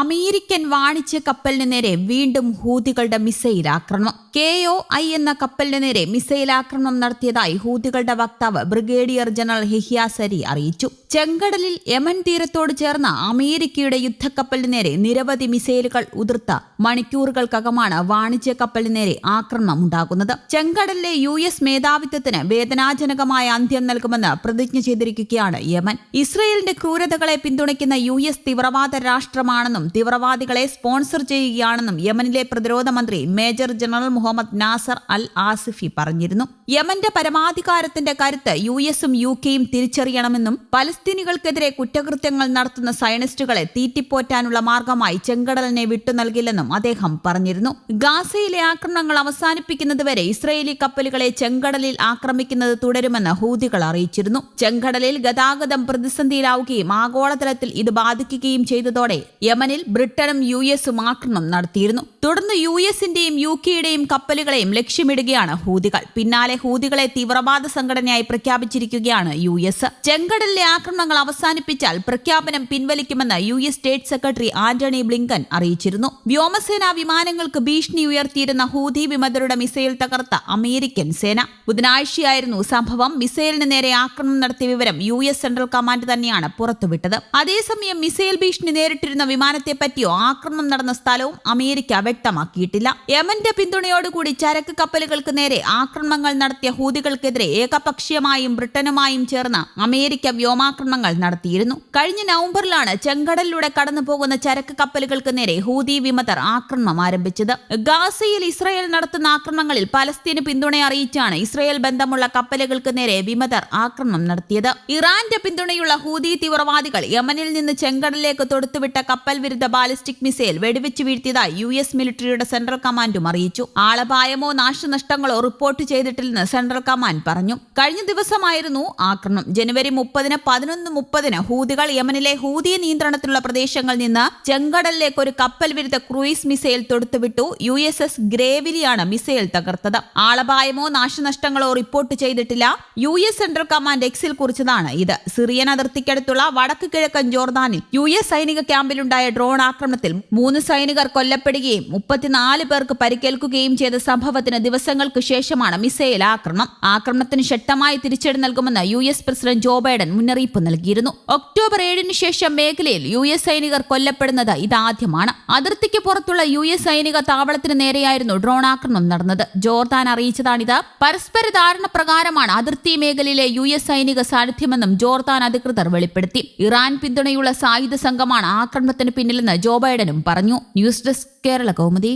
American വാണിജ്യ കപ്പലിന് നേരെ വീണ്ടും ഹൂതികളുടെ മിസൈൽ ആക്രമണം. കെ ഒ ഐ എന്ന കപ്പലിന് നേരെ മിസൈൽ ആക്രമണം നടത്തിയതായി ഹൂതികളുടെ വക്താവ് ബ്രിഗേഡിയർ ജനറൽ ഹിഹിയ അറിയിച്ചു. ചെങ്കടലിൽ യമൻ തീരത്തോട് ചേർന്ന അമേരിക്കയുടെ യുദ്ധക്കപ്പലിന് നേരെ നിരവധി മിസൈലുകൾ ഉതിർത്ത മണിക്കൂറുകൾക്കകമാണ് വാണിജ്യ കപ്പലിന് നേരെ ആക്രമണം ഉണ്ടാകുന്നത്. ചെങ്കടലിലെ യു എസ് മേധാവിത്വത്തിന് വേദനാജനകമായ അന്ത്യം നൽകുമെന്ന് പ്രതിജ്ഞ ചെയ്തിരിക്കുകയാണ് യമൻ. ഇസ്രയേലിന്റെ ക്രൂരതകളെ പിന്തുണയ്ക്കുന്ന യു എസ് തീവ്രവാദ രാഷ്ട്രമാണെന്നും തീവ്രവാദികളെ സ്പോൺസർ ചെയ്യുകയാണെന്നും യമനിലെ പ്രതിരോധ മന്ത്രി major general Mohammed Nasser Al Asifi പറഞ്ഞിരുന്നു. യമന്റെ പരമാധികാരത്തിന്റെ കരുത്ത് യു എസും യു കെയും തിരിച്ചറിയണമെന്നും പലസ്തീനികൾക്കെതിരെ കുറ്റകൃത്യങ്ങൾ നടത്തുന്ന സയനിസ്റ്റുകളെ തീറ്റിപ്പോറ്റാനുള്ള മാർഗമായി ചെങ്കടലിനെ വിട്ടു നൽകില്ലെന്നും അദ്ദേഹം പറഞ്ഞിരുന്നു. ഗാസയിലെ ആക്രമണങ്ങൾ അവസാനിപ്പിക്കുന്നതുവരെ ഇസ്രയേലി കപ്പലുകളെ ചെങ്കടലിൽ ആക്രമിക്കുന്നത് തുടരുമെന്ന് ഹൂതികൾ അറിയിച്ചിരുന്നു. ചെങ്കടലിൽ ഗതാഗതം പ്രതിസന്ധിയിലാവുകയും ആഗോളതലത്തിൽ ഇത് ബാധിക്കുകയും ചെയ്തതോടെ യമനിൽ ബ്രിട്ടനും യു എസും ആക്രമണം നടത്തിയിരുന്നു. തുടർന്ന് യു എസിന്റെയും യു കെയുടെയും കപ്പലുകളെയും ലക്ഷ്യമിടുകയാണ് ഹൂതികൾ. പിന്നാലെ ഹൂതികളെ തീവ്രവാദ സംഘടനയായി പ്രഖ്യാപിച്ചിരിക്കുകയാണ് യു എസ്. ചെങ്കടലിലെ ആക്രമണങ്ങൾ അവസാനിപ്പിച്ചാൽ പ്രഖ്യാപനം പിൻവലിക്കുമെന്ന് U S state secretary Antony Blinken അറിയിച്ചിരുന്നു. വ്യോമസേനാ വിമാനങ്ങൾക്ക് ഭീഷണി ഉയർത്തിയിരുന്ന ഹൂതി വിമതരുടെ മിസൈൽ തകർത്ത അമേരിക്കൻ സേന. ബുധനാഴ്ചയായിരുന്നു സംഭവം. മിസൈലിന് നേരെ ആക്രമണം നടത്തിയ വിവരം യു എസ് സെൻട്രൽ കമാൻഡ് തന്നെയാണ് പുറത്തുവിട്ടത്. അതേസമയം മിസൈൽ ഭീഷണി നേരിട്ടിരുന്ന വിമാനത്തെ പറ്റിയോ ആക്രമണം നടന്ന സ്ഥലവും അമേരിക്ക വ്യക്തമാക്കിയിട്ടില്ല. യമന്റെ പിന്തുണയോടുകൂടി ചരക്ക് കപ്പലുകൾക്ക് നേരെ ആക്രമണങ്ങൾ നടത്തിയ ഹൂതികൾക്കെതിരെ ഏകപക്ഷീയമായും ബ്രിട്ടനുമായും ചേർന്ന് അമേരിക്ക വ്യോമാക്രമണങ്ങൾ നടത്തിയിരുന്നു. കഴിഞ്ഞ നവംബറിലാണ് ചെങ്കടലിലൂടെ കടന്നു പോകുന്ന ചരക്ക് കപ്പലുകൾക്ക് നേരെ ഹൂതി വിമതർ ആക്രമണം ആരംഭിച്ചത്. ഗാസയിൽ ഇസ്രയേൽ നടത്തുന്ന ആക്രമണങ്ങളിൽ പലസ്തീന് പിന്തുണ അറിയിച്ചാണ് ഇസ്രയേൽ ബന്ധമുള്ള കപ്പലുകൾക്ക് നേരെ വിമതർ ആക്രമണം നടത്തിയത്. ഇറാന്റെ പിന്തുണയുള്ള ഹൂതി തീവ്രവാദികൾ യമനിൽ നിന്ന് ചെങ്കടലിലേക്ക് തൊടുത്തുവിട്ട കപ്പൽ വിരുദ്ധ ബാലിസ്റ്റിക് മിസൈൽ വെടിവെച്ച് വീഴ്ത്തിയതായി യു എസ് മിലിറ്ററിയുടെ സെൻട്രൽ കമാൻഡും അറിയിച്ചു. ആളപായമോ നാശനഷ്ടങ്ങളോ റിപ്പോർട്ട് ചെയ്തിട്ടില്ലെന്ന് സെൻട്രൽ കമാൻഡ് പറഞ്ഞു. കഴിഞ്ഞ ദിവസമായിരുന്നു ആക്രമണം. ജനുവരി മുപ്പതിന് പതിനൊന്ന് മുപ്പതിന് ഹൂതികൾ യമനിലെ ഹൂതി നിയന്ത്രണത്തിലുള്ള പ്രദേശങ്ങളിൽ നിന്ന് ചെങ്കടലിലേക്ക് ഒരു കപ്പൽ വിരുദ്ധ ക്രൂയിസ് മിസൈൽ തൊടുത്തുവിട്ടു. യു എസ് എസ് ഗ്രേവിലിയാണ് മിസൈൽ തകർത്തത്. ആളപായമോ നാശനഷ്ടങ്ങളോ റിപ്പോർട്ട് ചെയ്തിട്ടില്ല. യു എസ് സെൻട്രൽ കമാൻഡ് എക്സിൽ കുറിച്ചതാണ് ഇത്. സിറിയൻ അതിർത്തിക്കടുത്തുള്ള വടക്ക് കിഴക്കൻ ജോർദാനിൽ യു എസ് സൈനിക ക്യാമ്പിലുണ്ടായ ഡ്രോൺ ആക്രമണത്തിൽ മൂന്ന് സൈനികർ കൊല്ലപ്പെടുകയും മുപ്പത്തിനാല് പേർക്ക് പരിക്കേൽക്കുകയും ചെയ്ത സംഭവത്തിന് ദിവസങ്ങൾക്ക് ശേഷമാണ് മിസൈൽ ആക്രമണം. ആക്രമണത്തിന് ശക്തമായ തിരിച്ചടി നൽകുമെന്ന് U S president Joe Biden മുന്നറിയിപ്പ് നൽകിയിരുന്നു. ഒക്ടോബർ ഏഴിന് ശേഷം മേഖലയിൽ യു എസ് സൈനികർ കൊല്ലപ്പെടുന്നത് ഇതാദ്യമാണ്. അതിർത്തിക്ക് പുറത്തുള്ള യു എസ് സൈനിക താവളത്തിന് നേരെയായിരുന്നു ഡ്രോൺ ആക്രമണം നടന്നത്. ജോർദാൻ അറിയിച്ചതാണിത്. പരസ്പര ധാരണ പ്രകാരമാണ് അതിർത്തി മേഖലയിലെ യു എസ് സൈനിക സാന്നിധ്യമെന്നും ജോർദാൻ അധികൃതർ വെളിപ്പെടുത്തി. ഇറാൻ പിന്തുണയുള്ള സായുധ സംഘമാണ് ആക്രമണത്തിന് പിന്നിലെന്ന് ജോ ബൈഡനും പറഞ്ഞു. News desk Kerala Kaumudi.